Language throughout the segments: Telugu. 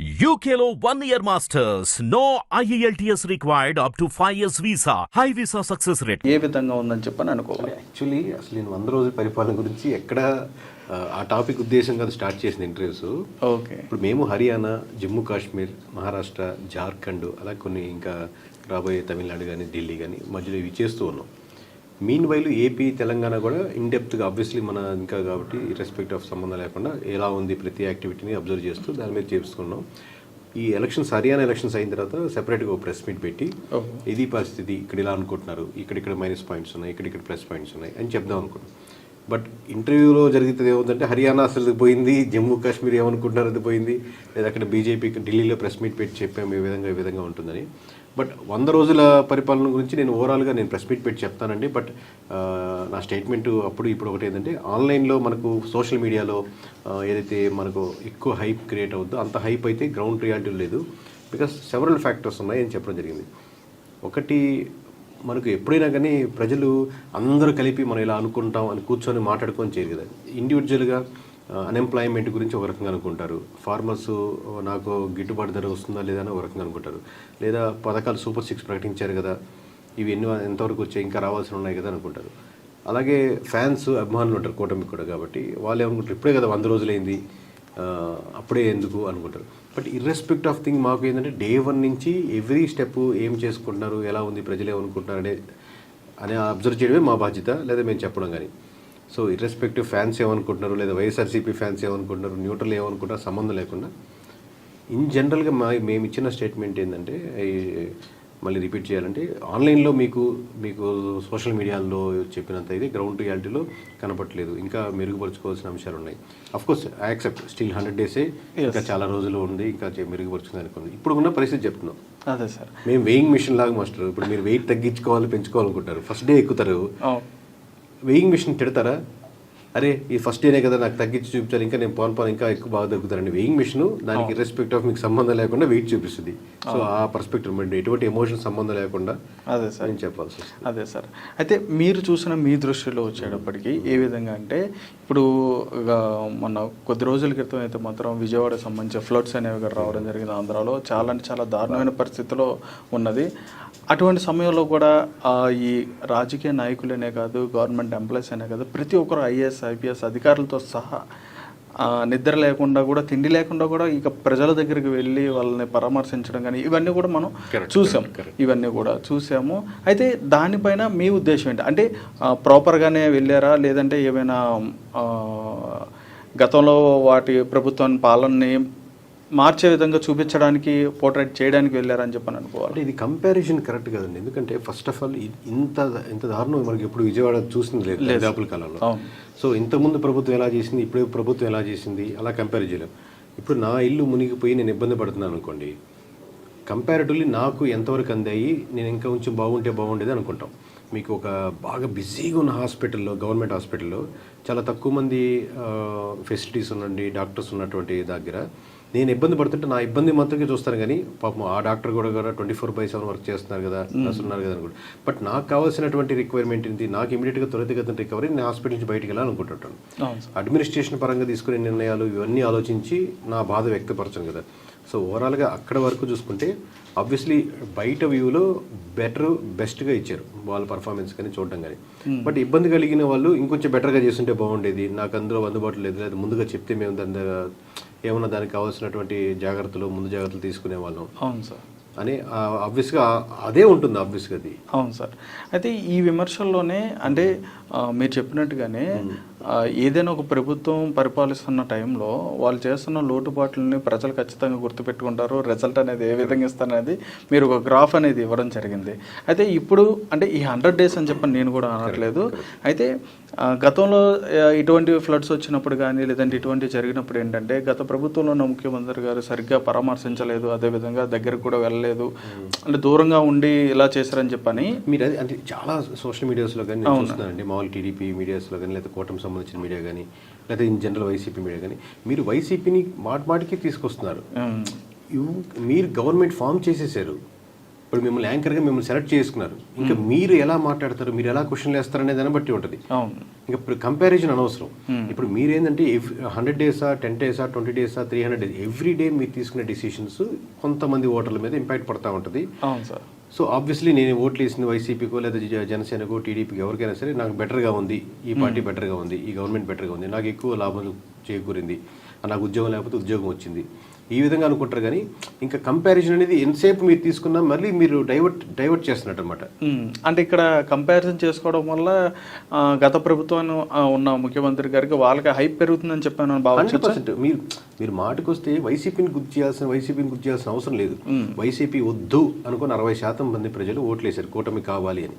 One year masters. No E IELTS required up to 5 years visa. High visa success rate. ఏ విధంగా ఉందని చెప్పని అనుకోవాలి యాక్చువల్లీ అసలు నేను వంద రోజుల పరిపాలన గురించి ఎక్కడ ఆ, టాపిక్ ఉద్దేశంగా అది స్టార్ట్ చేసిన ఇంటర్వ్యూస్ ఓకే ఇప్పుడు మేము హర్యానా జమ్మూ కాశ్మీర్ మహారాష్ట్ర జార్ఖండ్ అలా కొన్ని ఇంకా రాబోయే తమిళనాడు కానీ ఢిల్లీ కానీ మధ్యలో ఇవి చేస్తూ ఉన్నాం మీన్ వైలు ఏపీ తెలంగాణ కూడా ఇన్డెప్త్గా ఆబ్వియస్లీ మన ఇంకా కాబట్టి రెస్పెక్ట్ ఆఫ్ సంబంధం లేకుండా ఎలా ఉంది ప్రతి యాక్టివిటీని అబ్జర్వ్ చేస్తూ దాని మీద చేసుకున్నాం ఈ ఎలక్షన్స్ హర్యానా ఎలక్షన్స్ అయిన తర్వాత సెపరేట్గా ఒక ప్రెస్ మీట్ పెట్టి. ఇది పరిస్థితి ఇక్కడ ఇలా అనుకుంటున్నారు ఇక్కడిక్కడ మైనస్ పాయింట్స్ ఉన్నాయి ఇక్కడిక్కడ ప్లస్ పాయింట్స్ ఉన్నాయి అని చెప్దాం అనుకున్నాం బట్ ఇంటర్వ్యూలో జరుగుతుంది ఏముందంటే హర్యానా అసలు పోయింది జమ్మూ కాశ్మీర్ ఏమనుకుంటున్నారు అది పోయింది లేదా అక్కడ బీజేపీకి ఢిల్లీలో ప్రెస్ మీట్ పెట్టి చెప్పాము ఈ విధంగా ఈ విధంగా ఉంటుందని. బట్ వంద రోజుల పరిపాలన గురించి నేను ఓవరాల్గా నేను ప్రెస్ మీట్ పెట్టి చెప్తానండి. బట్ నా స్టేట్మెంట్ అప్పుడు ఇప్పుడు ఒకటి ఏంటంటే ఆన్లైన్లో మనకు సోషల్ మీడియాలో ఏదైతే మనకు ఎక్కువ హైప్ క్రియేట్ అవుద్దో అంత హైప్ అయితే గ్రౌండ్ రియాలిటీ లేదు. బికాస్ సెవరల్ ఫ్యాక్టర్స్ ఉన్నాయి అని చెప్పడం జరిగింది. ఒకటి మనకు ఎప్పుడైనా కానీ ప్రజలు అందరూ కలిపి మనం ఇలా అనుకుంటాం అని కూర్చొని మాట్లాడుకొని చేయరు కదా. ఇండివిజువల్గా అన్ఎంప్లాయ్మెంట్ గురించి ఒక రకంగా అనుకుంటారు. ఫార్మర్స్ నాకు గిట్టుబాటు ధర వస్తుందా లేదా అని ఒక రకంగా అనుకుంటారు. లేదా పథకాలు సూపర్ సిక్స్ ప్రకటించారు కదా ఇవి ఎన్ని ఎంతవరకు వచ్చాయి ఇంకా రావాల్సి ఉన్నాయి కదా అనుకుంటారు. అలాగే ఫ్యాన్స్ అభిమానులు ఉంటారు కూటమి కూడా కాబట్టి వాళ్ళు ఏమనుకుంటారు ఇప్పుడే కదా వంద రోజులైంది అప్పుడే ఎందుకు అనుకుంటారు. బట్ ఇర్రెస్పెక్ట్ ఆఫ్ థింగ్ మాకు ఏంటంటే డే వన్ నుంచి ఎవ్రీ స్టెప్ ఏం చేసుకుంటున్నారు ఎలా ఉంది ప్రజలు ఏమనుకుంటున్నారు అనే అని అబ్జర్వ్ చేయడమే మా బాధ్యత లేదా మేము చెప్పడం కానీ. సో ఇర్రెస్పెక్టివ్ ఫ్యాన్స్ ఏమనుకుంటున్నారు లేదా వైఎస్ఆర్సీపీ ఫ్యాన్స్ ఏమనుకుంటున్నారు న్యూట్రల్ ఏమనుకుంటారు సంబంధం లేకుండా ఇన్ జనరల్గా మా మేము ఇచ్చిన స్టేట్మెంట్ ఏంటంటే మళ్ళీ రిపీట్ చేయాలంటే ఆన్లైన్లో మీకు మీకు సోషల్ మీడియాలో చెప్పినంత ఇది గ్రౌండ్ రియాలిటీలో కనపట్లేదు ఇంకా మెరుగుపరుచుకోవాల్సిన అంశాలు ఉన్నాయి. Of course I accept still hundred డేసే ఇంకా చాలా రోజులు ఉంది ఇంకా మెరుగుపరుచుకుంది అనుకుంది ఇప్పుడు ఉన్న పరిస్థితి చెప్తున్నాం. అదే సార్. మేము వెయింగ్ మిషన్ లాగా మాస్టర్ ఇప్పుడు మీరు వెయిట్ తగ్గించుకోవాలి పెంచుకోవాలనుకుంటారు ఫస్ట్ డే ఎక్కుతారు. వెయింగ్ మిషన్ తిడతారా? అరే ఈ ఫస్ట్ డేనే కదా నాకు తగ్గించి చూపించాలి ఇంకా నేను పోను పోను ఇంకా ఎక్కువ బాగా తగ్గుతారండి వెయింగ్ మిషన్ దానికి రెస్పెక్ట్ ఆఫ్ మీకు సంబంధం లేకుండా వెయిట్ చూపిస్తుంది. సో ఆ. పర్స్పెక్టివ్ మరి ఎటువంటి ఎమోషన్ సంబంధం లేకుండా అదే సార్. నేను చెప్పాల్సి అదే సార్. అయితే మీరు చూసిన మీ దృష్టిలో వచ్చేటప్పటికి ఏ విధంగా అంటే ఇప్పుడు మొన్న కొద్ది రోజుల క్రితం అయితే మాత్రం విజయవాడ సంబంధించిన ఫ్లడ్స్ అనేవి రావడం జరిగింది ఆంధ్రాలో. చాలా అంటే చాలా దారుణమైన పరిస్థితిలో ఉన్నది. అటువంటి సమయంలో కూడా ఈ రాజకీయ నాయకులనే కాదు గవర్నమెంట్ ఎంప్లాయీస్ అనే కాదు ప్రతి ఒక్కరు ఐఏఎస్ ఐపీఎస్ అధికారులతో సహా నిద్ర లేకుండా కూడా తిండి లేకుండా కూడా ఇక ప్రజల దగ్గరికి వెళ్ళి వాళ్ళని పరామర్శించడం కానీ ఇవన్నీ కూడా మనం చూసాం. ఇవన్నీ కూడా చూసాము. అయితే దానిపైన మీ ఉద్దేశం ఏంటి? అంటే ప్రాపర్గానే వెళ్ళారా? లేదంటే ఏమైనా గతంలో వాటి ప్రభుత్వం పాలనని మార్చే విధంగా చూపించడానికి పోర్ట్రేట్ చేయడానికి వెళ్ళారని చెప్పని అనుకోవాలి. ఇది కంపారిజన్ కరెక్ట్ కదండి. ఎందుకంటే ఫస్ట్ ఆఫ్ ఆల్ ఇంత ఇంత దారుణం మనకి ఎప్పుడు విజయవాడ చూసింది లేదు దరిదాపుల కాలంలో. సో ఇంతకుముందు ప్రభుత్వం ఎలా చేసింది ఇప్పుడు ప్రభుత్వం ఎలా చేసింది అలా కంపేర్ చేయలేం. ఇప్పుడు నా ఇల్లు మునిగిపోయి నేను ఇబ్బంది పడుతున్నాను అనుకోండి కంపారిటివ్లీ నాకు ఎంతవరకు అందాయి నేను ఇంకా కొంచెం బాగుంటే బాగుండేది అనుకుంటాం. మీకు ఒక బాగా బిజీగా ఉన్న హాస్పిటల్లో గవర్నమెంట్ హాస్పిటల్లో చాలా తక్కువ మంది ఫెసిలిటీస్ ఉన్నండి డాక్టర్స్ ఉన్నటువంటి దగ్గర నేను ఇబ్బంది పడుతుంటే నా ఇబ్బంది మాత్రమే చూస్తాను కానీ పాపం ఆ డాక్టర్ కూడా కూడా twenty four by seven work చేస్తున్నారు కదా నర్సు ఉన్నారు కదా అనుకుంటా బట్ నాకు కావాల్సినటువంటి రిక్వైర్మెంట్ ఏంటి? నాకు ఇమీడియట్గా త్వరితగతిన రికవరీ నేను హాస్పిటల్ నుంచి బయటికి వెళ్ళాలనుకుంటుంటాను. అడ్మినిస్ట్రేషన్ పరంగా తీసుకునే నిర్ణయాలు ఇవన్నీ ఆలోచించి నా బాధ వ్యక్తపరచను కదా. సో ఓవరాల్గా అక్కడ వరకు చూసుకుంటే ఆబ్వియస్లీ బయట వ్యూలో బెటర్ బెస్ట్గా ఇచ్చారు వాళ్ళ పర్ఫార్మెన్స్ కానీ చూడడం కానీ. బట్ ఇబ్బంది కలిగిన వాళ్ళు ఇంకొంచెం బెటర్గా చేస్తుంటే బాగుండేది. నాకు అందులో అందుబాటులో లేదు. లేదా ముందుగా చెప్తే మేము దాని ఏమన్నా దానికి కావాల్సినటువంటి జాగ్రత్తలు ముందు జాగ్రత్తలు తీసుకునే వాళ్ళం. అవును సార్. అని ఆబ్వియస్గా అదే ఉంటుంది ఆబ్వియస్గా అది. అవును సార్. అయితే ఈ విమర్శల్లోనే అంటే మీరు చెప్పినట్టుగానే ఏదైనా ఒక ప్రభుత్వం పరిపాలిస్తున్న టైంలో వాళ్ళు చేస్తున్న లోటుపాట్లని ప్రజలు ఖచ్చితంగా గుర్తుపెట్టుకుంటారు. రిజల్ట్ అనేది ఏ విధంగా ఇస్తారనేది మీరు ఒక గ్రాఫ్ అనేది ఇవ్వడం జరిగింది. అయితే ఇప్పుడు అంటే ఈ హండ్రెడ్ డేస్ అని చెప్పని నేను కూడా అనట్లేదు. అయితే గతంలో ఇటువంటి ఫ్లడ్స్ వచ్చినప్పుడు కానీ లేదంటే ఇటువంటి జరిగినప్పుడు ఏంటంటే గత ప్రభుత్వంలో ఉన్న ముఖ్యమంత్రి గారు సరిగ్గా పరామర్శించలేదు. అదేవిధంగా దగ్గరకు కూడా వెళ్ళలేదు. అంటే దూరంగా ఉండి ఇలా చేశారని చెప్పని మీరు అది చాలా సోషల్ మీడియాస్లో కానీ చూస్తున్నానండి. మామూలు టీడీపీ మీడియాస్లో కానీ లేదా కూటమి సంబంధించిన మీడియా కానీ లేదా ఇన్ జనరల్ వైసీపీ మీడియా కానీ మీరు వైసీపీని మాటి మాటికి తీసుకొస్తున్నారు. మీరు గవర్నమెంట్ ఫామ్ చేసేసారు. ఇప్పుడు మిమ్మల్ని యాంకర్గా మిమ్మల్ని సెలెక్ట్ చేసుకున్నారు. ఇంకా మీరు ఎలా మాట్లాడతారు? మీరు ఎలా క్వశ్చన్లు వేస్తారు అనే దాన్ని బట్టి ఉంటుంది. ఇంకా ఇప్పుడు కంపారిజన్ అనవసరం. ఇప్పుడు మీరేంటంటే హండ్రెడ్ డేసా టెన్ డేసా ట్వంటీ డేసా three hundred days every day మీరు తీసుకునే డిసిషన్స్ కొంతమంది ఓటర్ల మీద ఇంపాక్ట్ పడతా ఉంటుంది. సో ఆబ్వియస్లీ నేను ఓట్లు వేసింది వైసీపీకో లేదా జనసేనకో టీడీపీకి ఎవరికైనా సరే నాకు బెటర్గా ఉంది. ఈ పార్టీ బెటర్గా ఉంది. ఈ గవర్నమెంట్ బెటర్గా ఉంది. నాకు ఎక్కువ లాభం చేకూరింది. నాకు ఉద్యోగం లేకపోతే ఉద్యోగం వచ్చింది. ఈ విధంగా అనుకుంటారు కానీ ఇంకా కంపారిజన్ అనేది ఎంతసేపు మీరు తీసుకున్నా మళ్ళీ మీరు డైవర్ట్ డైవర్ట్ చేస్తున్నట్టు అనమాట అంటే ఇక్కడ కంపారిజన్ చేసుకోవడం వల్ల గత ప్రభుత్వం ఉన్న ముఖ్యమంత్రి గారికి వాళ్ళకి హైప్ పెరుగుతుందని చెప్పాను హండ్రెడ్ పర్సెంట్. మీరు మీరు మాటకు వస్తే వైసీపీని గుర్తు చేయాల్సిన వైసీపీని గుర్తు చేయాల్సిన అవసరం లేదు. వైసీపీ వద్దు అనుకుని అరవై శాతం మంది ప్రజలు ఓట్లేశారు కూటమి కావాలి అని.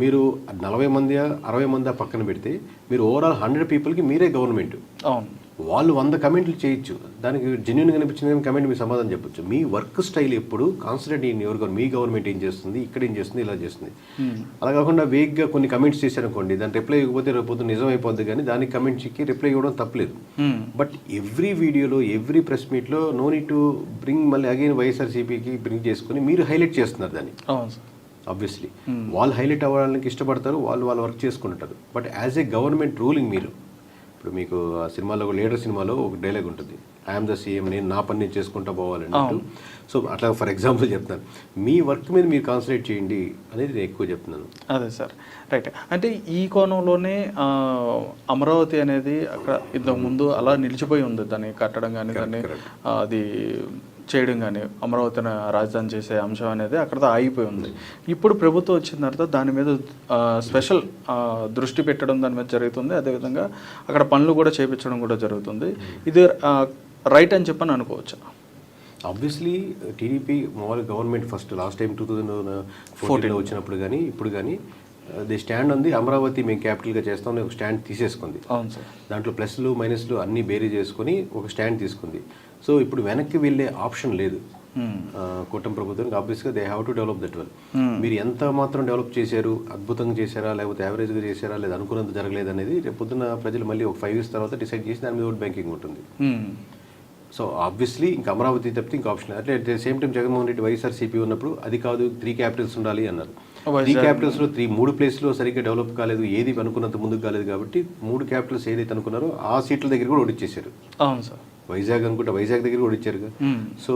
మీరు నలభై మంది అరవై మంది పక్కన పెడితే మీరు ఓవరాల్ హండ్రెడ్ పీపుల్కి మీరే గవర్నమెంట్. అవును. వాళ్ళు వంద కమెంట్లు చేయొచ్చు. దానికి జెన్యున్ అనిపించిన కమెంట్ మీ సమాధానం చెప్పొచ్చు. మీ వర్క్ స్టైల్ ఎప్పుడు కాన్సన్ట్రేట్ ఇన్ గవర్నమెంట్ మీ గవర్నమెంట్ ఏం చేస్తుంది ఇక్కడ ఏం చేస్తుంది ఇలా చేస్తుంది. అలా కాకుండా వేగ్గా కొన్ని కమెంట్స్ చేశారనుకోండి దాని రిప్లై ఇవ్వకపోతే రేపు నిజం అయిపోద్ది కానీ దానికి కమెంట్స్కి రిప్లై ఇవ్వడం తప్పలేదు. బట్ ఎవ్రీ వీడియోలో ఎవ్రీ ప్రెస్ మీట్లో నో నీడ్ టు బ్రింగ్ మళ్ళీ అగైన్ వైఎస్ఆర్సీపీకి బ్రింగ్ చేసుకుని మీరు హైలైట్ చేస్తున్నారు దాన్ని. ఆబ్వియస్లీ వాళ్ళు హైలైట్ అవ్వడానికి ఇష్టపడతారు వాళ్ళు వాళ్ళు వర్క్ చేసుకుంటారు but as a government ruling మీరు ఇప్పుడు మీకు ఆ సినిమాలో లీడర్ సినిమాలో ఒక డైలాగ్ ఉంటుంది. ఐఎమ్ ద సీఎం నేను నా పని నేను చేసుకుంటా పోవాలన్నట్టు సో అట్లా ఫర్ ఎగ్జాంపుల్ చెప్తాను. మీ వర్క్ మీద మీరు కాన్సన్ట్రేట్ చేయండి అనేది నేను ఎక్కువ చెప్తున్నాను. అదే సార్. రైట్ అంటే ఈ కోణంలోనే అమరావతి అనేది అక్కడ ఇంతకు ముందు అలా నిలిచిపోయి ఉంది. దాన్ని కట్టడం కానీ దాన్ని అది చేయడం కానీ అమరావతిని రాజధాని చేసే అంశం అనేది అక్కడతో ఆగిపోయి ఉంది. ఇప్పుడు ప్రభుత్వం వచ్చిన తర్వాత దాని మీద స్పెషల్ దృష్టి పెట్టడం దాని మీద జరుగుతుంది. అదేవిధంగా అక్కడ పనులు కూడా చేపించడం కూడా జరుగుతుంది. ఇది రైట్ అని చెప్పని అనుకోవచ్చు? ఆబ్వియస్లీ టీడీపీ మామూలు government first last time two thousand ఫోర్టీన్లో వచ్చినప్పుడు కానీ ఇప్పుడు కానీ ది స్టాండ్ ఉంది. అమరావతి మేము క్యాపిటల్గా చేస్తామని ఒక స్టాండ్ తీసేసుకుంది. అవును సార్. దాంట్లో ప్లస్లు మైనస్లు అన్నీ బేరీ చేసుకొని ఒక స్టాండ్ తీసుకుంది. సో ఇప్పుడు వెనక్కి వెళ్ళే ఆప్షన్ లేదు. ఆ, కూటమి ప్రభుత్వానికి ఆబ్వియస్గా they have to develop that well మీరు ఎంత మాత్రం డెవలప్ చేశారు అద్భుతంగా చేశారా లేకపోతే యావరేజ్గా చేశారా లేదా అనుకున్నంత జరగలేదు అనేది రేపు పొద్దున్న ప్రజలు మళ్ళీ ఒక ఫైవ్ ఇయర్స్ తర్వాత డిసైడ్ చేసి దాని మీద ఓట్ బ్యాంకింగ్ ఉంటుంది. సో ఆబ్వియస్లీ ఇంకా అమరావతి తప్పితే ఇంకా ఆప్షన్ అట్లే at the same time Jaganmohan Reddy YSRCP ఉన్నప్పుడు అది కాదు త్రీ క్యాపిటల్స్ ఉండాలి అన్నారు. త్రీ క్యాపిటల్స్లో త్రీ మూడు ప్లేస్లో సరిగ్గా డెవలప్ కాలేదు ఏది అనుకున్నంత ముందుకు కాలేదు కాబట్టి మూడు క్యాపిటల్స్ ఏదైతే అనుకున్నారో ఆ సీట్ల దగ్గర కూడా ఓడిచ్చేసారు అవును సార్. వైజాగ్ అనుకుంటే వైజాగ్ దగ్గర కూడా ఇచ్చారుగా. సో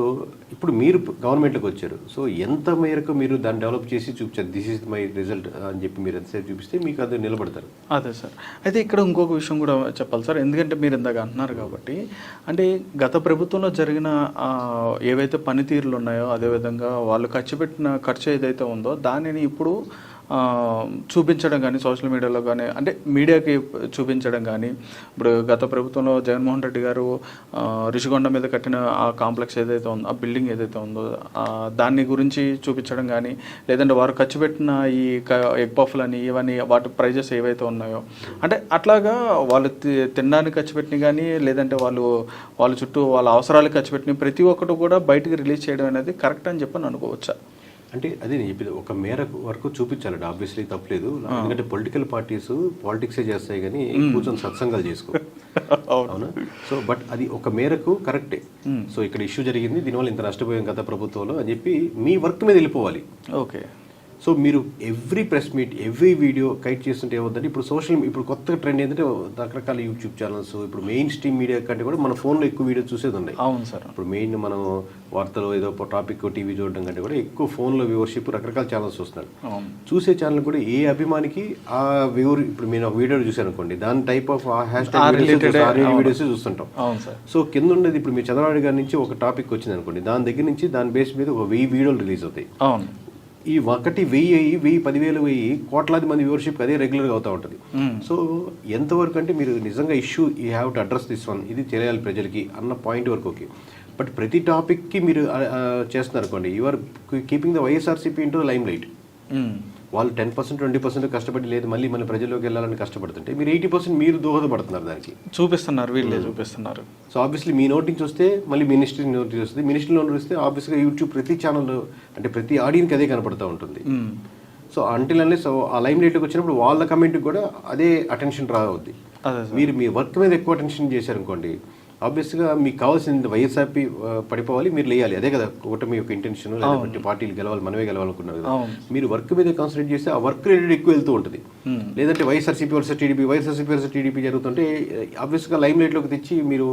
ఇప్పుడు మీరు గవర్నమెంట్లోకి వచ్చారు. సో ఎంత మేరకు మీరు దాన్ని డెవలప్ చేసి చూపించారు? దిస్ ఇస్ మై రిజల్ట్ అని చెప్పి మీరు ఎంతసేపు చూపిస్తే మీకు అది నిలబడతారు. అదే సార్. అయితే ఇక్కడ ఇంకొక విషయం కూడా చెప్పాలి సార్. ఎందుకంటే మీరు ఇందాక అంటున్నారు కాబట్టి అంటే గత ప్రభుత్వంలో జరిగిన ఏవైతే పనితీరులు ఉన్నాయో అదేవిధంగా వాళ్ళు ఖర్చు పెట్టిన ఖర్చు ఏదైతే ఉందో దానిని ఇప్పుడు చూపించడం కానీ సోషల్ మీడియాలో కానీ అంటే మీడియాకి చూపించడం కానీ ఇప్పుడు గత ప్రభుత్వంలో జగన్మోహన్ రెడ్డి గారు రిషికొండ మీద కట్టిన ఆ కాంప్లెక్స్ ఏదైతే ఉందో ఆ బిల్డింగ్ ఏదైతే ఉందో దాన్ని గురించి చూపించడం కానీ లేదంటే వారు ఖర్చు పెట్టిన ఈ ఎగ్ పఫ్లు అని ఇవన్నీ వాటి ప్రైజెస్ ఏవైతే ఉన్నాయో అంటే అట్లాగా వాళ్ళు తి- తినడానికి ఖర్చు పెట్టిన కానీ లేదంటే వాళ్ళు వాళ్ళ చుట్టూ వాళ్ళ అవసరాలకు ఖర్చు పెట్టిన ప్రతి ఒక్కటి కూడా బయటికి రిలీజ్ చేయడం అనేది కరెక్ట్ అని చెప్పి అనుకోవచ్చా? అంటే అదే నేను చెప్పేది ఒక మేర వరకు చూపించాలండి. ఆబ్వియస్లీ తప్పలేదు. ఎందుకంటే పొలిటికల్ పార్టీస్ పాలిటిక్సే చేస్తాయి కానీ కూర్చొని సత్సంగాలు చేసుకో. అవునా. సో బట్ అది ఒక మేరకు కరెక్టే సో ఇక్కడ ఇష్యూ జరిగింది దీనివల్ల ఇంత నష్టపోయాం గత ప్రభుత్వంలో అని చెప్పి మీ వర్క్ మీద వెళ్ళిపోవాలి. ఓకే. సో మీరు every press meet every video cite చేస్తుంటే ఏమవుతుందంటే ఇప్పుడు సోషల్ ఇప్పుడు కొత్తగా ట్రెండ్ ఏంటంటే రకరకాల యూట్యూబ్ ఛానల్స్ ఇప్పుడు మెయిన్ స్ట్రీమ్ మీడియా కంటే కూడా మన ఫోన్లో ఎక్కువ వీడియో చూసేది ఉన్నాయి. అవును సార్. ఇప్పుడు మెయిన్ మనం వార్తలు ఏదో టాపిక్ టీవీ చూడడం కంటే కూడా ఎక్కువ ఫోన్లో వ్యూవర్షిప్ రకరకాల ఛానల్స్ చూస్తున్నారు. అవును. చూసే ఛానల్ కూడా ఏ అభిమానికి ఆ వ్యూవర్ ఇప్పుడు నేను ఒక వీడియో చూశాను అనుకోండి దాని టైప్ ఆఫ్ ఆ హ్యాష్ ట్యాగ్. వీడియోస్ చూస్తుంటాం. సో కింద ఉండేది ఇప్పుడు మీ చంద్రబాబు గారి నుంచి ఒక టాపిక్ వచ్చింది అనుకోండి దాని దగ్గర నుంచి దాని బేస్ మీద ఒక వెయ్యి వీడియోలు రిలీజ్ అవుతాయి. ఈ ఒకటి వెయ్యి అయ్యి వెయ్యి పదివేలు వెయ్యి కోట్లాది మంది వ్యూవర్షిప్ అదే రెగ్యులర్గా అవుతూ ఉంటుంది. సో ఎంతవరకు అంటే మీరు నిజంగా ఇష్యూ ఈ have to address this one ఇది తెలియాలి ప్రజలకి అన్న పాయింట్ వరకు ఓకే బట్ ప్రతి టాపిక్కి మీరు చేస్తున్నారు అనుకోండి. You are keeping the YSRCP into limelight. వాళ్ళు టెన్ పర్సెంట్ ట్వంటీ పర్సెంట్ కష్టపడి లేదు మళ్ళీ మన ప్రజల్లోకి వెళ్ళాలని కష్టపడుతుంటే మీరు ఎయిటీ పర్సెంట్ మీరు దోహదపడుతున్నారు దానికి. చూపిస్తున్నారు వీళ్ళే చూపిస్తున్నారు. సో ఆబ్వియస్లీ మీ నోట్ నుంచి వస్తే మళ్ళీ మినిస్ట్రీ నోట్ వస్తుంది మినిస్ట్రీ నోట్ వస్తే ఆబ్వియస్గా యూట్యూబ్ ప్రతి ఛానల్ అంటే ప్రతి ఆడియన్కి అదే కనపడుతూ ఉంటుంది. సో అంటిల్ అనే సో ఆ లైమ్ లైట్కి వచ్చినప్పుడు వాళ్ళ కమెంట్కి కూడా అదే అటెన్షన్ రావద్ది. మీరు మీ వర్క్ మీద ఎక్కువ అటెన్షన్ చేశారనుకోండి ఆబ్వియస్గా మీకు కావాల్సిన వైఎస్ఆర్పీ పడిపోవాలి మీరు లేయాలి. అదే కదా కూటమి యొక్క ఇంటెన్షన్ లేకపోతే పార్టీలు గెలవాలి మనమే గెలవాలనుకున్నారు కదా. మీరు వర్క్ మీద కాన్సన్ట్రేట్ చేస్తే ఆ వర్క్ రిలేటెడ్ ఎక్కువ వెళ్తూ ఉంటుంది. లేదంటే YSRCP versus TDP YSRCP versus TDP జరుగుతుంటే ఆబ్వియస్గా లైమ్ లైట్లోకి తెచ్చి మీరు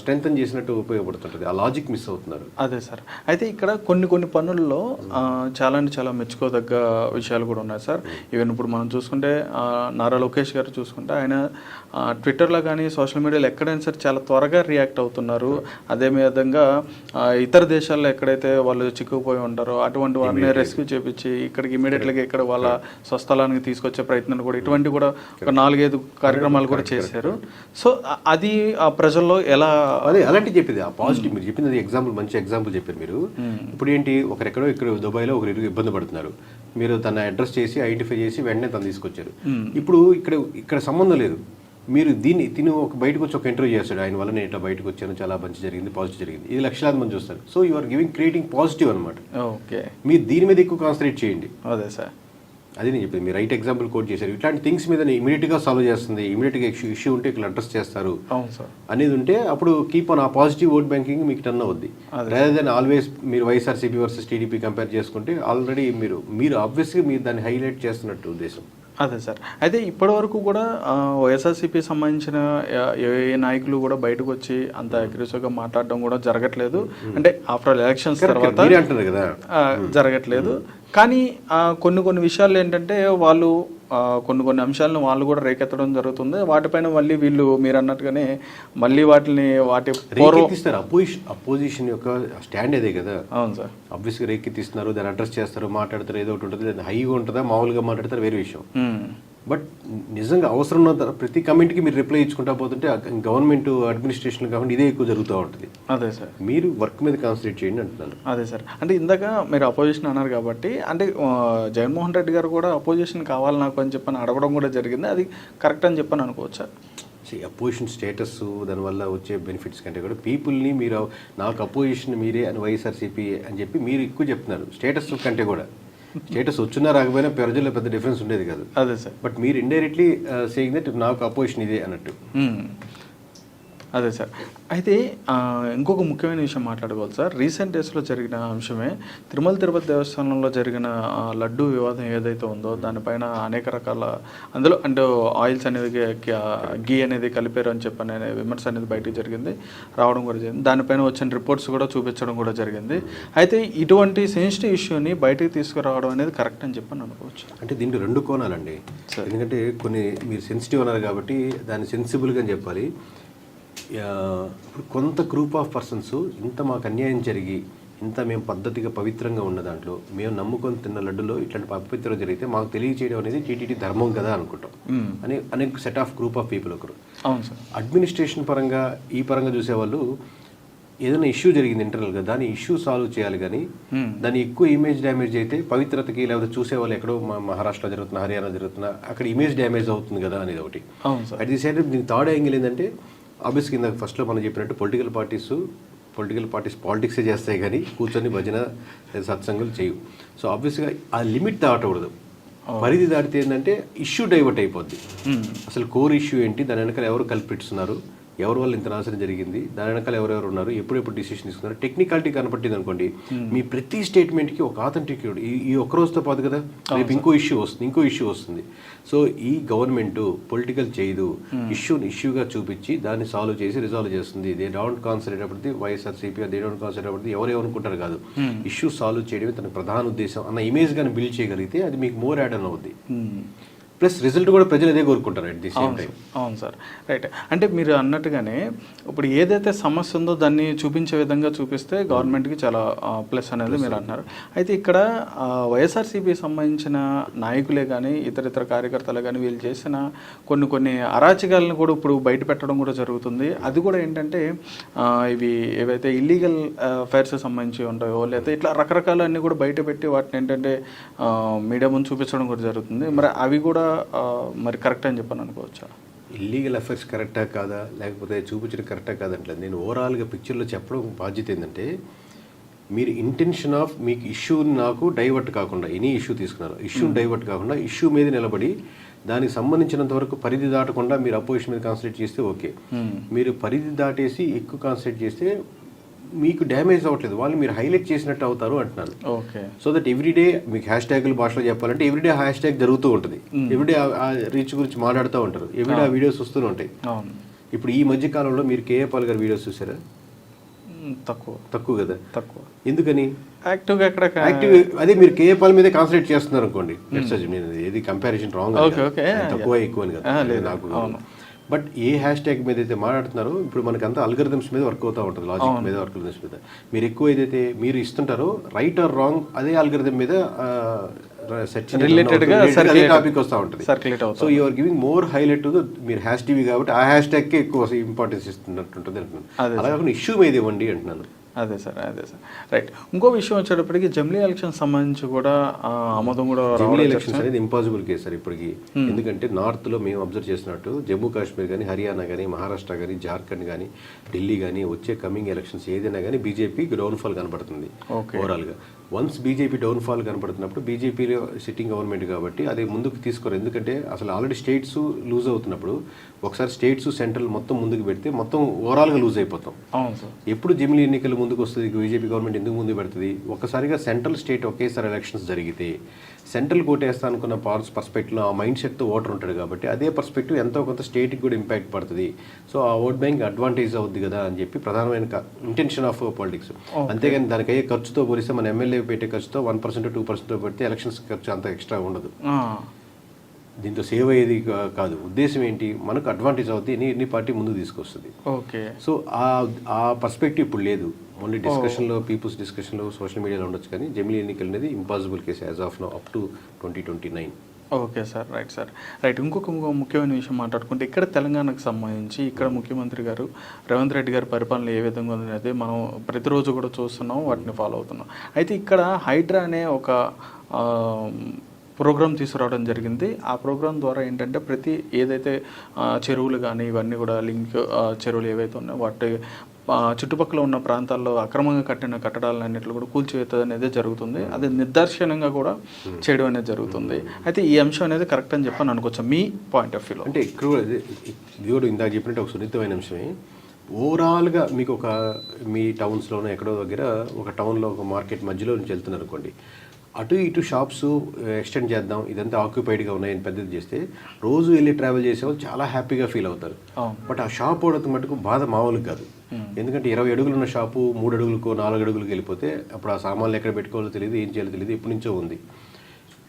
స్ట్రెంగ్తన్ చేసినట్టు ఉపయోగపడుతుంటుంది. ఆ లాజిక్ మిస్ అవుతున్నారు. అదే సార్. అయితే ఇక్కడ కొన్ని కొన్ని పనుల్లో చాలా అంటే చాలా మెచ్చుకోదగ్గ విషయాలు కూడా ఉన్నాయి సార్. ఈవెన్ ఇప్పుడు మనం చూసుకుంటే నారా లోకేష్ గారు చూసుకుంటే ఆయన ట్విట్టర్లో కానీ సోషల్ మీడియాలో ఎక్కడైనా సరే చాలా త్వరగా రియాక్ట్ అవుతున్నారు. అదే విధంగా ఇతర దేశాల్లో ఎక్కడైతే వాళ్ళు చిక్కుకుపోయి ఉంటారో అటువంటి వారిని రెస్క్యూ చేపించి ఇక్కడికి ఇమీడియట్గా ఇక్కడ వాళ్ళ స్వస్థలానికి తీసుకొచ్చే ప్రయత్నం కూడా ఇటువంటి కూడా ఒక నాలుగైదు కార్యక్రమాలు కూడా చేశారు. సో అది ఆ ప్రజల్లో ఎలా అదే అలాంటి చెప్పింది. ఆ పాజిటివ్ మీరు చెప్పింది ఎగ్జాంపుల్ మంచి ఎగ్జాంపుల్ చెప్పారు మీరు. ఇప్పుడు ఏంటి ఒకరెక్కడో ఇక్కడ దుబాయ్లో ఒకరు ఇబ్బంది పడుతున్నారు. మీరు తన అడ్రస్ చేసి ఐడెంటిఫై చేసి వెంటనే తను తీసుకొచ్చారు. ఇప్పుడు ఇక్కడ ఇక్కడ సంబంధం లేదు. మీరు దీన్ని తిని ఒక బయటకు వచ్చి ఒక ఇంటర్వ్యూ చేస్తాడు. ఆయన వల్ల నేను ఇట్లా బయటకు వచ్చాను చాలా మంచి జరిగింది పాజిటివ్ జరిగింది. ఇది లక్షలాది మంది చూస్తారు. So you are giving creating positive అనమాట ఓకే. మీరు దీని మీద ఎక్కువ కాన్సన్ట్రేట్ చేయండి. అదే సార్. అది నేను చెప్పింది. మీరు రైట్ ఎగ్జాంపుల్ కోట్ చేశారు. ఇట్లాంటి థింగ్స్ మీద ఇమీడియట్గా సాల్వ్ చేస్తుంది. ఇమీడియట్గా ఇష్యూ ఇష్యూ ఉంటే ఇక్కడ అడ్రస్ చేస్తారు. అవును సార్. అనేది ఉంటే అప్పుడు కీప్ ఆన్ ఆ పాజిటివ్ ఓట్ బ్యాంకింగ్ మీకు టర్న్ అవుద్ది. రేదర్ దెన్ ఆల్వేస్ మీరు వైఎస్ఆర్సీపీ వర్సెస్ టీడీపీ కంపేర్ చేసుకుంటే ఆల్రెడీ మీరు మీరు ఆబ్వియస్గా మీరు దాన్ని హైలైట్ చేస్తున్నట్టు ఉద్దేశం. అదే సార్. అయితే ఇప్పటి వరకు కూడా వైఎస్ఆర్సీపీ సంబంధించిన ఏ నాయకులు కూడా బయటకు వచ్చి అంత అగ్రెసివ్గా మాట్లాడడం కూడా జరగట్లేదు. అంటే ఆఫ్టర్ ఎలక్షన్స్ తర్వాత మీరే అంటున్నారు కదా. ఆ, జరగట్లేదు. కానీ కొన్ని కొన్ని విషయాలు ఏంటంటే వాళ్ళు కొన్ని కొన్ని అంశాలను వాళ్ళు కూడా రేకెత్తడం జరుగుతుంది. వాటిపైన మళ్ళీ వీళ్ళు మీరు అన్నట్టుగానే మళ్ళీ వాటిని వాటి రేకెత్తిస్తారు. అపోజిషన్ అపోజిషన్ యొక్క స్టాండ్ అదే కదా? అవును సార్. ఆబ్వియస్గా రేకెత్తిస్తున్నారు దాన్ని అడ్రస్ చేస్తారు మాట్లాడతారు ఏదో ఒకటి ఉంటుంది. హైగా ఉంటుందా మామూలుగా మాట్లాడతారు వేరే విషయం. బట్ నిజంగా అవసరం ఉన్న ప్రతి కమెంట్కి మీరు రిప్లై ఇచ్చుకుంటా పోతుంటే గవర్నమెంట్ అడ్మినిస్ట్రేషన్ కాబట్టి ఇదే ఎక్కువ జరుగుతూ ఉంటుంది. అదే సార్. మీరు వర్క్ మీద కాన్సన్ట్రేట్ చేయండి అంటున్నాను అదే సార్. అంటే ఇందాక మీరు అపోజిషన్ అన్నారు కాబట్టి అంటే జగన్మోహన్ రెడ్డి గారు కూడా అపోజిషన్ కావాలి నాకు అని చెప్పని అడగడం కూడా జరిగింది. అది కరెక్ట్ అని చెప్పని అనుకోవచ్చా? అపోజిషన్ స్టేటస్ దానివల్ల వచ్చే బెనిఫిట్స్ కంటే కూడా పీపుల్ని మీరు నాకు అపోజిషన్ మీరే అని వైఎస్ఆర్సీపీ అని చెప్పి మీరు ఎక్కువ చెప్తున్నారు. స్టేటస్ కంటే కూడా. స్టేటస్ వచ్చినా రాకపోయినా ప్రజల్లో పెద్ద డిఫరెన్స్ ఉండేది కాదు. అదే సార్. బట్ మీరు ఇండైరెక్ట్లీ సేయింగ్ దట్ నాకు అపోజిషన్ ఇదే అన్నట్టు. మ్మ్. అదే సార్. అయితే ఇంకొక ముఖ్యమైన విషయం మాట్లాడుకోవాలి సార్. రీసెంట్ డేస్లో జరిగిన అంశమే తిరుమల తిరుపతి దేవస్థానంలో జరిగిన లడ్డు వివాదం ఏదైతే ఉందో దానిపైన అనేక రకాల అందులో అంటే ఆయిల్స్ అనేది గీ అనేది కలిపారు అని చెప్పని అనే విమర్శ అనేది బయటకు జరిగింది రావడం కూడా జరిగింది. దానిపైన వచ్చిన రిపోర్ట్స్ కూడా చూపించడం కూడా జరిగింది. అయితే ఇటువంటి సెన్సిటివ్ ఇష్యూని బయటకు తీసుకురావడం అనేది కరెక్ట్ అని చెప్పని అనుకోవచ్చు. అంటే దీంట్లో రెండు కోణాలండి. ఎందుకంటే కొన్ని మీరు సెన్సిటివ్ అన్నారు కాబట్టి దాన్ని సెన్సిబుల్గా చెప్పాలి. ఇప్పుడు కొంత గ్రూప్ ఆఫ్ పర్సన్స్ ఇంత మాకు అన్యాయం జరిగి ఇంత మేము పద్ధతిగా పవిత్రంగా ఉన్న దాంట్లో మేము నమ్ముకొని తిన్న లడ్డులో ఇట్లాంటి అపవిత్రం జరిగితే మాకు తెలియచేయడం అనేది టీటీడీ ధర్మం కదా అనుకుంటాం. అని అనేక set of group of people ఒకరు. అవును సార్. అడ్మినిస్ట్రేషన్ పరంగా ఈ పరంగా చూసేవాళ్ళు ఏదైనా ఇష్యూ జరిగింది ఇంటర్నల్గా దాని ఇష్యూ సాల్వ్ చేయాలి కానీ దాని ఎక్కువ ఇమేజ్ డ్యామేజ్ అయితే పవిత్రతకి లేకపోతే చూసేవాళ్ళు ఎక్కడో మా మహారాష్ట్రలో జరుగుతున్న హర్యానా జరుగుతున్న అక్కడ ఇమేజ్ డ్యామేజ్ అవుతుంది కదా అనేది ఒకటి. అట్ ది సేమ్ దీని థర్డ్ యాంగిల్ ఏంటంటే ఆబ్వియస్గా ఇందాక ఫస్ట్లో మనం చెప్పినట్టు పొలిటికల్ పార్టీస్ పొలిటికల్ పార్టీస్ పాలిటిక్సే చేస్తాయి కానీ కూర్చొని భజన సత్సంగులు చేయవు. సో ఆబ్వియస్గా ఆ లిమిట్ దాటకూడదు. పరిధి దాటితే ఏంటంటే ఇష్యూ డైవర్ట్ అయిపోద్ది. అసలు కోర్ ఇష్యూ ఏంటి? దాని వెనకాల ఎవరు కల్పిస్తున్నారు? ఎవరి వల్ల ఇంత నాశనం జరిగింది? దాని వెనకాల ఎవరెవరు ఉన్నారు? ఎప్పుడెప్పుడు డిసిషన్ తీసుకున్నారు? టెక్నికాలిటీ కనపట్టింది అనుకోండి. మీ ప్రతి స్టేట్మెంట్కి ఒక ఆథెంటిక్ ఈ రోజుతో పాటు కదా? రేపు ఇంకో ఇష్యూ వస్తుంది ఇంకో ఇష్యూ వస్తుంది. సో ఈ గవర్నమెంట్ పొలిటికల్ చేయదు ఇష్యూని ఇష్యూగా చూపించి దాన్ని సాల్వ్ చేసి రిజాల్వ్ చేస్తుంది. దే డోంట్ కాన్సన్ట్రేట్ అప్పటిది వైఎస్ఆర్సీపీ దే డోంట్ కాన్సన్ట్రేట్ అప్పటిది ఎవరు ఏమనుకుంటారు కాదు. ఇష్యూ సాల్వ్ చేయడమే తన ప్రధాన ఉద్దేశం అన్న ఇమేజ్ కానీ బిల్డ్ చేయగలిగితే అది మీకు మోర్ యాడ్ అన్ అవుద్ది. ప్లస్ రిజల్ట్ కూడా ప్రజలు అదే కోరుకుంటారు అట్ ది సేమ్ అవును టైం సార్. అవును సార్. రైట్ అంటే మీరు అన్నట్టుగానే ఇప్పుడు ఏదైతే సమస్య ఉందో దాన్ని చూపించే విధంగా చూపిస్తే గవర్నమెంట్కి చాలా ప్లస్ అనేది మీరు అంటున్నారు అయితే ఇక్కడ వైఎస్ఆర్సీపీ సంబంధించిన నాయకులే కానీ ఇతర ఇతర కార్యకర్తలే కానీ వీళ్ళు చేసిన కొన్ని కొన్ని అరాచకాలను కూడా ఇప్పుడు బయట పెట్టడం కూడా జరుగుతుంది. అది కూడా ఏంటంటే ఇవి ఏవైతే ఇల్లీగల్ అఫైర్స్ సంబంధించి ఉంటాయో లేకపోతే ఇట్లా రకరకాల అన్ని కూడా బయట పెట్టి వాటిని ఏంటంటే మీడియా ముందు చూపించడం కూడా జరుగుతుంది. మరి అవి కూడా మరి కరెక్ట్ అని చెప్పని అనుకోవచ్చా? ఇల్లీగల్ ఎఫెక్ట్స్ కరెక్టా కాదా? లేకపోతే చూపించడం కరెక్టా కాదంటలేదు నేను ఓవరాల్గా పిక్చర్లో చెప్పడం బాధ్యత ఏంటంటే మీరు ఇంటెన్షన్ ఆఫ్ మీకు ఇష్యూ నాకు డైవర్ట్ కాకుండా ఎనీ ఇష్యూ తీసుకున్నారు. ఇష్యూ డైవర్ట్ కాకుండా ఇష్యూ మీద నిలబడి దానికి సంబంధించినంత వరకు పరిధి దాటకుండా మీరు అపోజిషన్ మీద కాన్సన్ట్రేట్ చేస్తే ఓకే మీరు పరిధి దాటేసి ఎక్కువ కాన్సన్ట్రేట్ చేస్తే మీకు డ్యామేజ్ అవ్వట్లేదు. వాళ్ళు మీరు హైలైట్ చేసినట్టు అవుతారు అంటున్నాను. ఓకే సో దట్ ఎవ్రీడే మీకు హ్యాష్ ట్యాగుల భాషలో చెప్పాలంటే ఎవ్రీడే హ్యాష్ ట్యాగ్ జరుగుతూ ఉంటుంది. ఎవ్రీడే ఆ రీచ్ గురించి మాట్లాడుతూ ఉంటారు. ఎవ్రీడే ఆ వీడియోస్ వస్తూనే ఉంటాయి. ఇప్పుడు ఈ మధ్య కాలంలో మీరు కేఏ పాల్ గారి వీడియోస్ చూసారా? మ్, తక్కువ. తక్కువ కదా? తక్కువ. ఎందుకని? యాక్టివ్గా ఎక్కడ యాక్టివ్ అదే మీరు కేఏ పాల్ మీదే కాన్సన్ట్రేట్ చేస్తున్నారు అనుకోండి. Assume నేను ఏది కంపారిజన్ రాంగ్. తక్కువ ఎక్కువ అని కదా లేదు. నాకు. బట్ ఏ హ్యాష్ ట్యాగ్ మీద అయితే మాట్లాడుతున్నారో ఇప్పుడు మనకి అంతా అల్గరిథమ్స్ మీద వర్క్ అవుతూ ఉంటుంది లాజిక్ మీద అల్గరిథమ్స్ మీద. మీరు ఎక్కువ ఏదైతే మీరు ఇస్తుంటారో రైట్ ఆర్ రాంగ్ అదే అల్గరిథం మీద గా అదే circulate- టాపిక్ వస్తూ ఉంటుంది. So you are giving more highlight మీరు హ్యాష్ టీవీ కాబట్టి ఆ హ్యాష్ ట్యాగ్కే ఎక్కువ ఇంపార్టెన్స్ ఇస్తున్నట్టు ఉంటుంది అంటున్నాను అలా కాకుండా ఇష్యూ మీద ఇవ్వండి అంటున్నాను. అదే సార్ అదే సార్. రైట్ ఇంకో విషయం వచ్చేటప్పటికి జమ్లీ ఎలక్షన్ సంబంధించి కూడా ఆమోదం కూడా రావడం ఎలక్షన్స్ అనేది ఇంపాసిబుల్ కేసు సార్ ఇప్పటికి. ఎందుకంటే నార్త్లో మేము అబ్జర్వ్ చేసినట్టు జమ్మూ కాశ్మీర్ కానీ హర్యానా కానీ మహారాష్ట్ర కానీ జార్ఖండ్ కానీ ఢిల్లీ కానీ వచ్చే కమింగ్ ఎలక్షన్స్ ఏదైనా కానీ బీజేపీ డౌన్ఫాల్ కనబడుతుంది ఓవరాల్గా. వన్స్ బీజేపీ డౌన్ఫాల్ కనబడుతున్నప్పుడు బీజేపీలో సిట్టింగ్ గవర్నమెంట్ కాబట్టి అది ముందుకు తీసుకోరు. ఎందుకంటే అసలు ఆల్రెడీ స్టేట్స్ లూజ్ అవుతున్నప్పుడు ఒకసారి స్టేట్స్ సెంట్రల్ మొత్తం ముందుకు పెడితే మొత్తం ఓవరాల్గా లూజ్ అయిపోతాం. అవును సార్. ఎప్పుడు జమిలీ ఎన్నికలు ముందుకు వస్తుంది? బీజేపీ గవర్నమెంట్ ఎందుకు ముందు పెడుతుంది? ఒక్కసారిగా సెంట్రల్ స్టేట్ ఒకేసారి ఎలక్షన్స్ జరిగితే సెంట్రల్ కోటేస్తా అనుకున్న పార్స్ పర్స్పెక్టివ్లో ఆ మైండ్ సెట్తో ఓటర్ ఉంటాడు కాబట్టి అదే పర్స్పెక్టివ్ ఎంతో కొంత స్టేట్కి కూడా ఇంపాక్ట్ పడుతుంది. సో ఆ ఓట్ బ్యాంక్ అడ్వాంటేజ్ అవుద్ది కదా అని చెప్పి ప్రధానమైన ఇంటెన్షన్ ఆఫ్ పాలిటిక్స్ అంతేగాని దానికి అయ్యే ఖర్చుతో పోలిస్తే మన ఎమ్మెల్యే పెట్టే ఖర్చుతో వన్ పర్సెంట్ టూ పర్సెంట్ పెడితే ఎలక్షన్స్ ఖర్చు అంత ఎక్స్ట్రా ఉండదు. దీంతో సేవ్ అయ్యేది కాదు. ఉద్దేశం ఏంటి? మనకు అడ్వాంటేజ్ అవుతుంది ఎన్ని ఎన్ని పార్టీ ముందుకు తీసుకొస్తుంది. ఓకే. సో ఆ ఆ పర్స్పెక్టివ్ ఇప్పుడు లేదు. ఓన్లీ డిస్కషన్లో పీపుల్స్ డిస్కషన్లో సోషల్ మీడియాలో ఉండొచ్చు కానీ జమిలీ ఎన్నికలు అనేది impossible case as of now up to twenty twenty nine okay sir. Right sir. Right. ఇంకొక ఇంకో ముఖ్యమైన విషయం మాట్లాడుకుంటే ఇక్కడ తెలంగాణకు సంబంధించి ఇక్కడ ముఖ్యమంత్రి గారు రేవంత్ రెడ్డి గారి పరిపాలన ఏ విధంగా ఉంది అనేది మనం ప్రతిరోజు కూడా చూస్తున్నాం వాటిని ఫాలో అవుతున్నాం. అయితే ఇక్కడ హైడ్రా అనే ఒక ప్రోగ్రామ్ తీసుకురావడం జరిగింది. ఆ ప్రోగ్రామ్ ద్వారా ఏంటంటే ప్రతి ఏదైతే చెరువులు కానీ ఇవన్నీ కూడా లింక్ చెరువులు ఏవైతే ఉన్నాయో వాటి చుట్టుపక్కల ఉన్న ప్రాంతాల్లో అక్రమంగా కట్టిన కట్టడాలన్నింటిలో కూడా కూల్చివేత అనేది జరుగుతుంది. అది నిర్దర్శనంగా కూడా చేయడం అనేది జరుగుతుంది. అయితే ఈ అంశం అనేది కరెక్ట్ అని చెప్పని అనుకోవచ్చు? మీ పాయింట్ ఆఫ్ వ్యూలో. అంటే కూడా ఇది ఇది కూడా ఇందాక చెప్పినట్టు ఒక సున్నితమైన అంశమే. ఓవరాల్గా మీకు ఒక మీ టౌన్స్లోనో ఎక్కడో దగ్గర ఒక టౌన్లో ఒక మార్కెట్ మధ్యలో నుంచి వెళ్తున్నారు అనుకోండి. అటు ఇటు షాప్స్ ఎక్స్టెండ్ చేద్దాం ఇదంతా ఆక్యుపైడ్గా ఉన్నాయని పెద్దది చేస్తే రోజు వెళ్ళి ట్రావెల్ చేసే వాళ్ళు చాలా హ్యాపీగా ఫీల్ అవుతారు. బట్ ఆ షాప్ వాడత మటుకు బాధ మామూలుగా కాదు. ఎందుకంటే ఇరవై అడుగులు ఉన్న షాపు మూడు అడుగులకు నాలుగు అడుగులకు వెళ్ళిపోతే అప్పుడు ఆ సామాన్లు ఎక్కడ పెట్టుకోవాలో తెలియదు ఏం చేయాలో తెలియదు ఎప్పటి నుంచో ఉంది.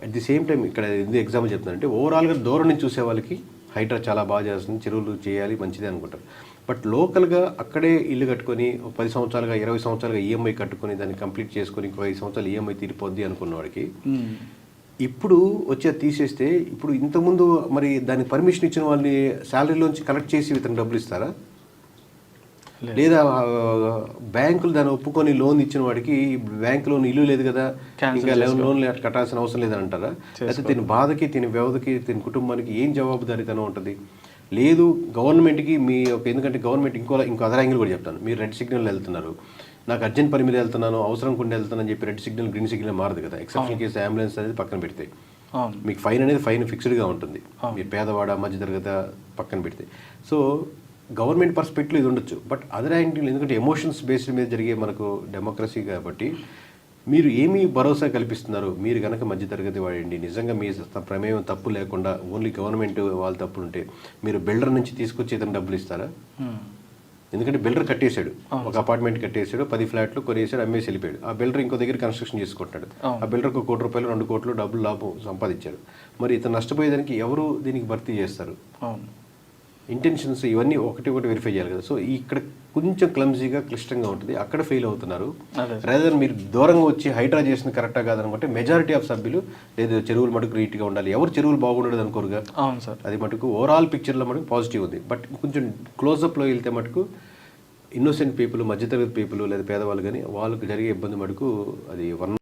అట్ ది సేమ్ టైం ఇక్కడ ఎందుకు ఎగ్జాంపుల్ చెప్తానంటే ఓవరాల్గా దూరం నుంచి చూసే వాళ్ళకి హైడ్రా చాలా బాగా చేస్తుంది చెరువులు చేయాలి మంచిదే అనుకుంటారు. బట్ లోకల్గా అక్కడే ఇల్లు కట్టుకొని పది సంవత్సరాలుగా ఇరవై సంవత్సరాలుగా ఈఎంఐ కట్టుకొని దాన్ని కంప్లీట్ చేసుకొని ఇంకో ఐదు సంవత్సరాలు ఈఎంఐ తీరిపోద్ది అనుకున్న వాడికి. ఇప్పుడు వచ్చే తీసేస్తే ఇప్పుడు ఇంతకుముందు మరి దానికి పర్మిషన్ ఇచ్చిన వాళ్ళని శాలరీలోంచి కలెక్ట్ చేసి ఇతను డబ్బులు ఇస్తారా? లేదా. బ్యాంకులు దాన్ని ఒప్పుకొని లోన్ ఇచ్చిన వాడికి బ్యాంక్ లోన్ ఇల్లు లేదు కదా ఇంకా లోన్ లోన్ కట్టాల్సిన అవసరం లేదని అంటారా అయితే దీని బాధకి దీని వ్యవధికి దీని కుటుంబానికి ఏం జవాబుదారీతనం ఉంటుంది? లేదు గవర్నమెంట్కి మీ ఒక ఎందుకంటే గవర్నమెంట్ ఇంకో ఇంకో అదర్ యాంగిల్ కూడా చెప్తాను. మీరు రెడ్ సిగ్నల్ వెళ్తున్నారు. నాకు అర్జెంట్ పని మీద వెళ్తున్నాను అవసరం కొన్ని వెళ్తున్నాను అని చెప్పి రెడ్ సిగ్నల్ గ్రీన్ సిగ్నల్ మారదు కదా. ఎక్సెప్షన్ కేసు అంబులెన్స్ అనేది పక్కన పెడితే. మీకు ఫైన్ అనేది ఫైన్ ఫిక్స్డ్గా ఉంటుంది. మీరు పేదవాడ మధ్యతరగతి పక్కన పెడితే. సో గవర్నమెంట్ పర్స్పెక్టివ్ ఇది ఉండొచ్చు. బట్ అదర్ యాంగిల్ ఎందుకంటే ఎమోషన్స్ బేస్డ్ మీద జరిగే మనకు డెమోక్రసీ కాబట్టి మీరు ఏమీ భరోసా కల్పిస్తున్నారు? మీరు కనుక మధ్యతరగతి వాడండి. నిజంగా మీ ప్రమేయం తప్పు లేకుండా ఓన్లీ గవర్నమెంట్ వాళ్ళ తప్పులు ఉంటే మీరు బిల్డర్ నుంచి తీసుకొచ్చి ఇతను డబ్బులు ఇస్తారా. ఎందుకంటే బిల్డర్ కట్టేశాడు. ఒక అపార్ట్మెంట్ కట్టేశాడు పది ఫ్లాట్లు కొనేసాడు అమ్మేసి వెళ్ళిపోయాడు. ఆ బిల్డర్ ఇంకో దగ్గర కన్స్ట్రక్షన్ చేసుకుంటాడు. ఆ బిల్డర్ ఒక కోటి రూపాయలు రెండు కోట్లు డబ్బులు లాభం సంపాదించాడు. మరి ఇతను నష్టపోయేదానికి ఎవరు దీనికి భర్తీ చేస్తారు? అవును. ఇంటెన్షన్స్ ఇవన్నీ ఒకటి ఒకటి వెరిఫై చేయాలి కదా. సో ఇక్కడ కొంచెం క్లమ్జీగా క్లిష్టంగా ఉంటుంది. అక్కడ ఫెయిల్ అవుతున్నారు. రేదర్ మీరు దూరంగా వచ్చి హైడ్రా చేసిన కరెక్టా కాదనుకుంటే మెజారిటీ ఆఫ్ సభ్యులు లేదు చెరువులు మటుకు నీట్గా ఉండాలి. ఎవరు చెరువులు బాగుండదు అనుకోరుగా. అవును సార్. అది మటుకు ఓవరాల్ పిక్చర్లో మటుకు పాజిటివ్ ఉంది. బట్ కొంచెం క్లోజప్లో వెళ్తే మటుకు ఇన్నోసెంట్ పీపుల్ మధ్యతరగతి పీపుల్ లేదా పేదవాళ్ళు కానీ వాళ్ళకి జరిగే ఇబ్బంది మటుకు అది వన్